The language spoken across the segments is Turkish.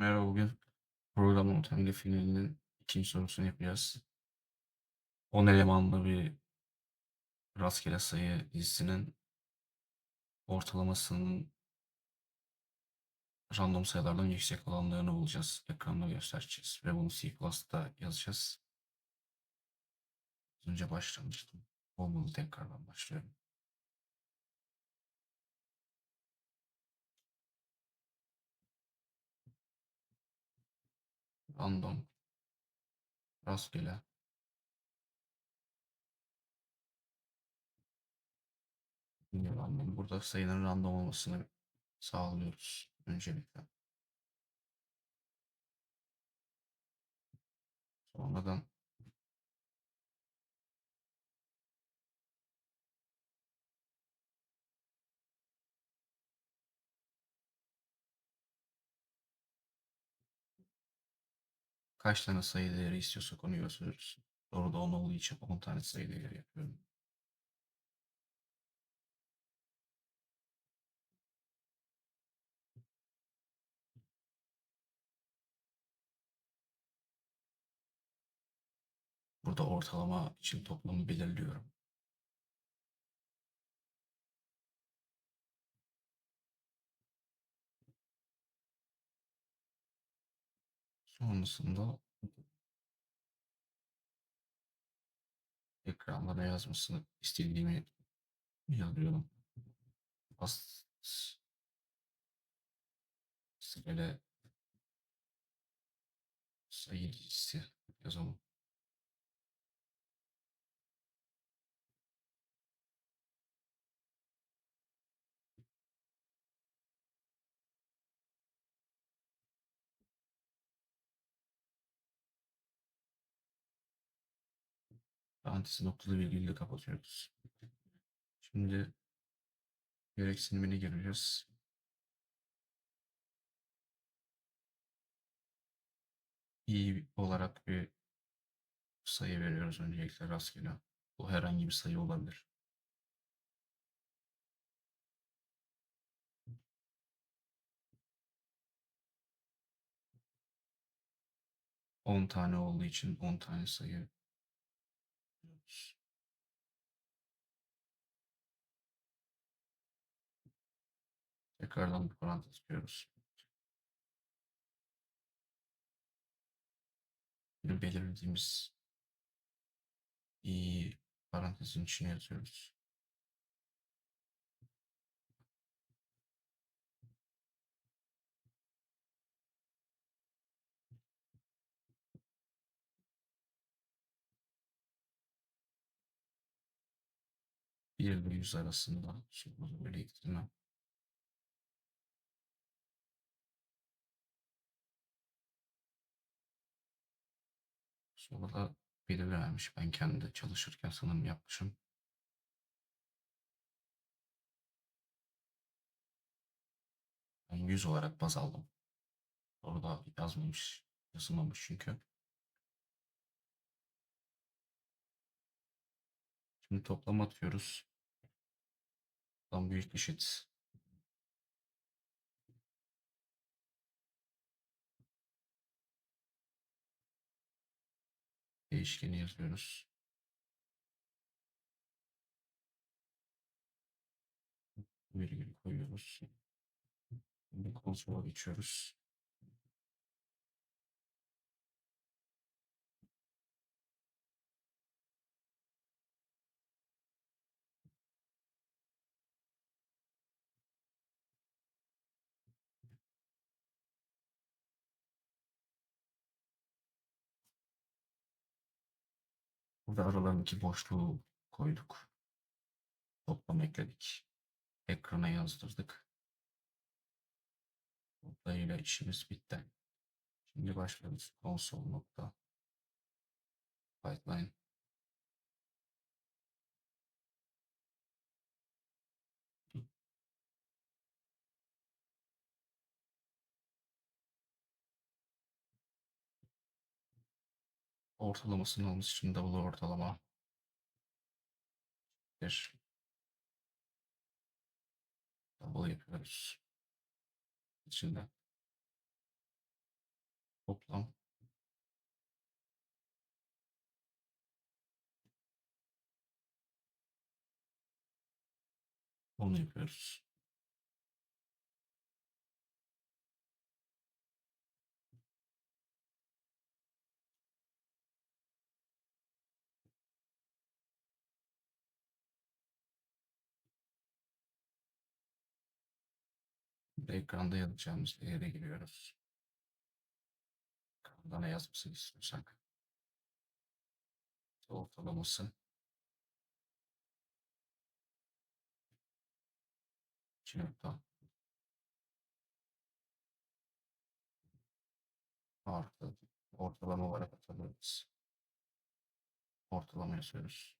Merhaba, bugün programın temeli finalinin ikinci sorusunu yapacağız. 10 elemanlı bir rastgele sayı dizisinin ortalamasının random sayılardan yüksek olanlarını bulacağız. Ekranda göstereceğiz ve bunu C++'da yazacağız. Az önce başlamıştım. Olmadı tekrardan başlıyorum. Random rastgele random. Burada sayının random olmasını sağlıyoruz öncelikle. Sonradan kaç tane sayı değeri istiyorsak onu gösteriyoruz. Doğru 10 olduğu için 10 tane sayı değeri yapıyorum. Burada ortalama için toplamı belirliyorum. Sonrasında ekranda yazmasını istediğimi yazıyorum. As böyle sayı dizisi yazalım. Parantezi noktalı virgülle kapatıyoruz. Şimdi gereksinimini gireceğiz. i olarak bir sayı veriyoruz öncelikle rastgele. Bu herhangi bir sayı olabilir. On tane olduğu için on tane sayı Tekrardan bir parantez. Şimdi belirlediğimiz i parantezin içine yazıyoruz. Bir ve yüz arasında şimdi böyle gittim. Sonra da belirlenmiş. Ben kendi çalışırken sanırım yapmışım. Ben 100 olarak baz aldım. Orada yazmamış, yazılmamış çünkü. Şimdi toplam atıyoruz. Toplam büyük eşit. Değişkeni yazıyoruz. Virgül koyuyoruz. Şimdi konsola geçiyoruz. Burada aralarındaki boşluğu koyduk. Toplam ekledik. Ekrana yazdırdık. Burayla işimiz bitti. Şimdi başlıyoruz. Console nokta. Pipeline. Ortalamasını almış için double ortalama. Bir. Double yapıyoruz. İçinde. Toplam onu yapıyoruz. Ekranda yazacağımız değere giriyoruz. Ekranda ne yazmasını istiyorsak. Ortalaması. İki nokta. Artı. Ortalama olarak atabiliriz. Ortalama yazıyoruz.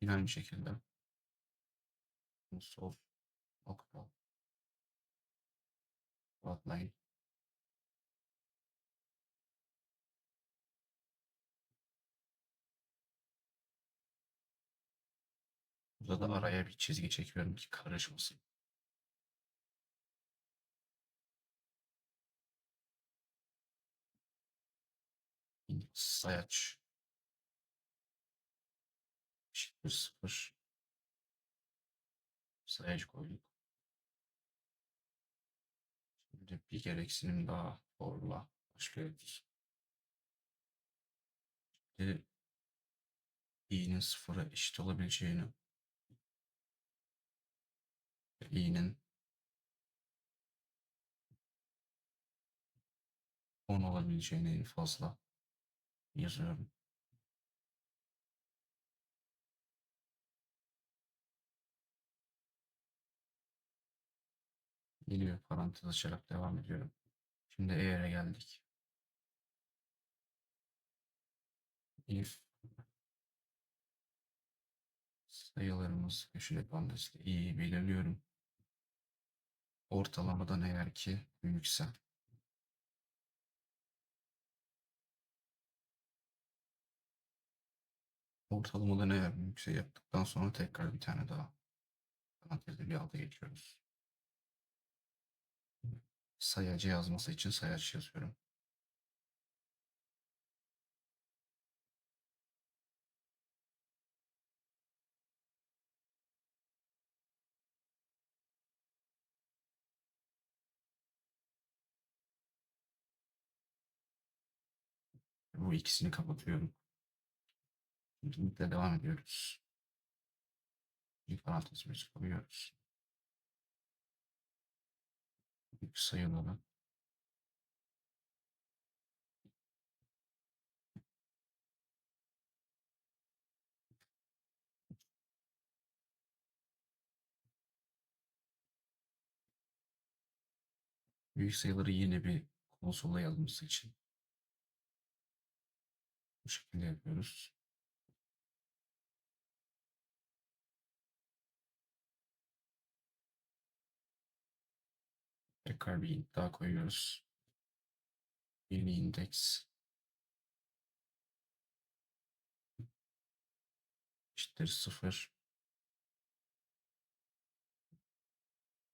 Yine aynı şekilde. Sol nokta. Outline. Burada da araya bir çizgi çekiyorum ki karışmasın. Sayaç. Eşittir sıfır. Sayaç koyduk. Bir gereksinim daha forla başlıyoruz. Şimdi i'nin sıfıra eşit olabileceğini i'nin 10 olabileceğini en fazla yazıyorum. Bir parantez açarak devam ediyorum. Şimdi eğer'e geldik. If sayılarımız köşeli parantezle i'yi belirliyorum. Ortalamadan eğer ki büyükse ortalamadan eğer büyükse yaptıktan sonra tekrar bir tane daha parantezli bir alta geçiyoruz. Sayacı yazması için sayaç yazıyorum. Bu ikisini kapatıyorum. Linkle devam ediyoruz. Bir parantezimizi koyuyoruz. Büyük sayıları büyük sayıları yine bir konsola yazması için bu şekilde yapıyoruz. Tekrar bir daha koyuyoruz. Yeni indeks eşittir sıfır.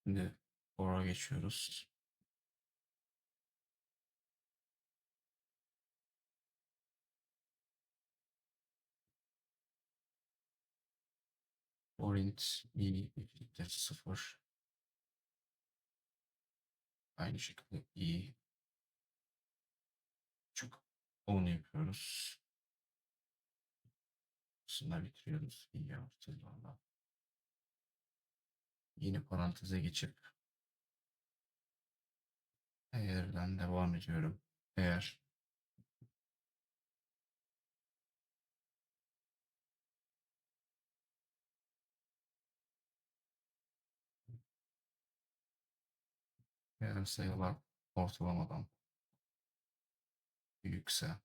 Şimdi for'a geçiyoruz. For int i eşittir sıfır. Aynı şekilde i çok 10 yapıyoruz. Aslında bitiriyoruz. i artılarla. Yine paranteze geçip eğerden devam ediyorum. Eğer eğer sayılar ortalamadan büyükse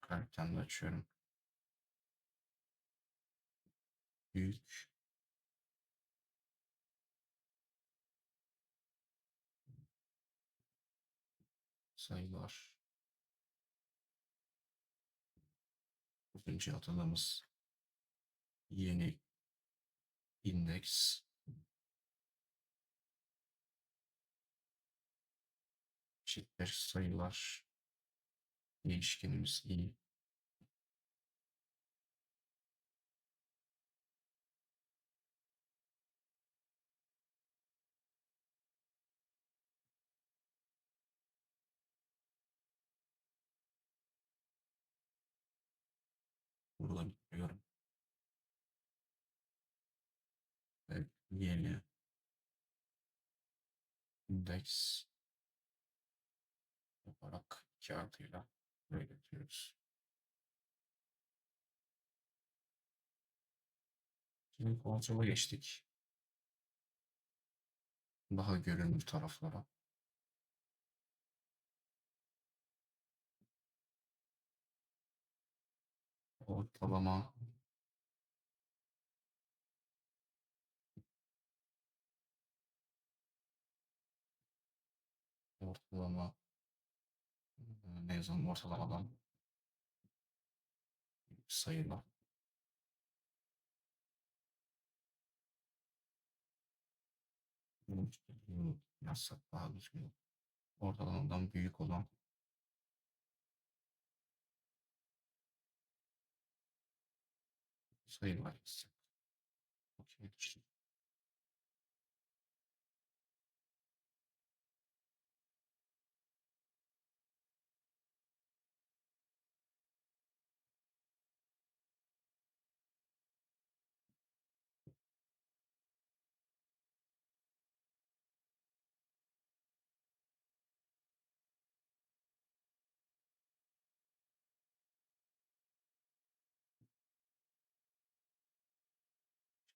Karakterimi açıyorum. Büyük sayılar. Önce atadığımız yeni indeks eşittir sayılar. Değişkenimiz i Burada bitiriyorum. Ve yeni indeks artıyla buraya getiriyoruz. Şimdi kontrola geçtik. Daha görünür taraflara. Ortalama ortalama ne yazalım ortalamadan sayılar yazsak daha düzgün. Ortalamadan büyük olan sayılar yazacak.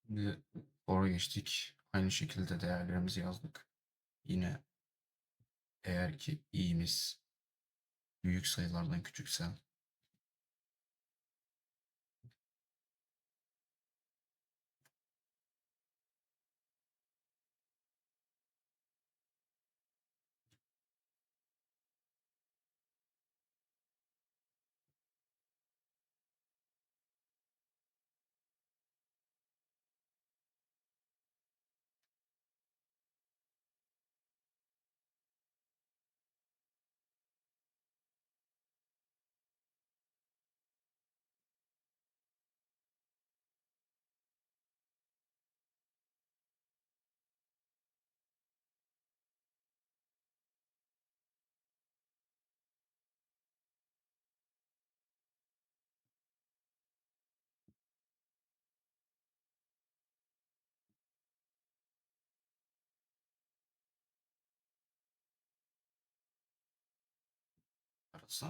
Şimdi oraya geçtik. Aynı şekilde değerlerimizi yazdık. Yine eğer ki i'miz büyük sayılardan küçükse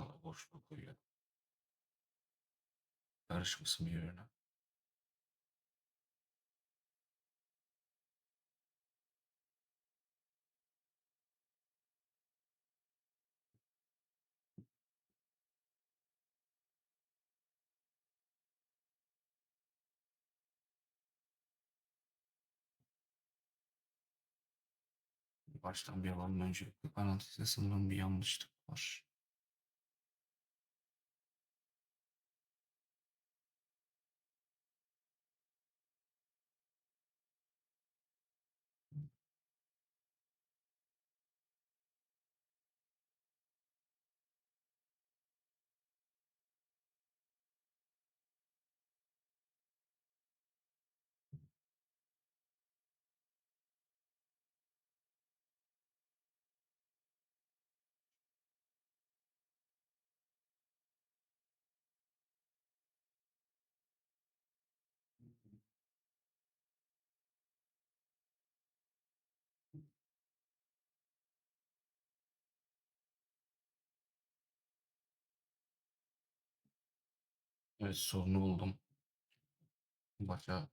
da boşluk koyuyor. Karışmasın birbirine. Baştan bir alalım öncelikle. Parantezde sanırım bir yanlışlık var. Evet sorunu buldum. Başa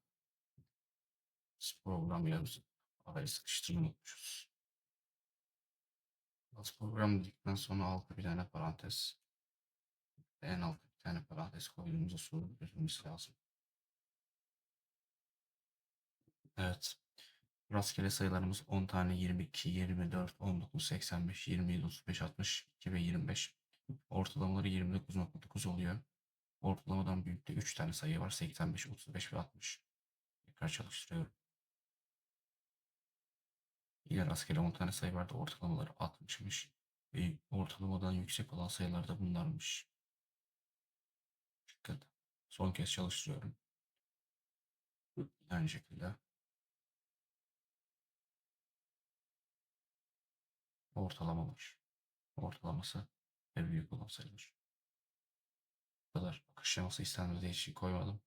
program yazıp arayı sıkıştırmayı unutmuşuz. Bas program dedikten sonra altta bir tane parantez. En altta bir tane parantez koyduğumuzda sorun çözülmesi lazım. Evet. Rastgele sayılarımız 10 tane 22, 24, 19, 85, 27, 35, 62 ve 25. Ortalamaları 29.9 oluyor. Ortalamadan büyükte 3 tane sayı var. 85, 35 ve 60. Tekrar çalıştırıyorum. Yine rastgele 10 tane sayı vardı. Ortalamaları 60'mış. Ve ortalamadan yüksek olan sayılar da bunlarmış. Dikkat. Son kez çalıştırıyorum. Aynı şekilde. Ortalamamış. Ortalaması ve büyük olan sayılar. Kadar. Akış şeması istenmediği için koymadım.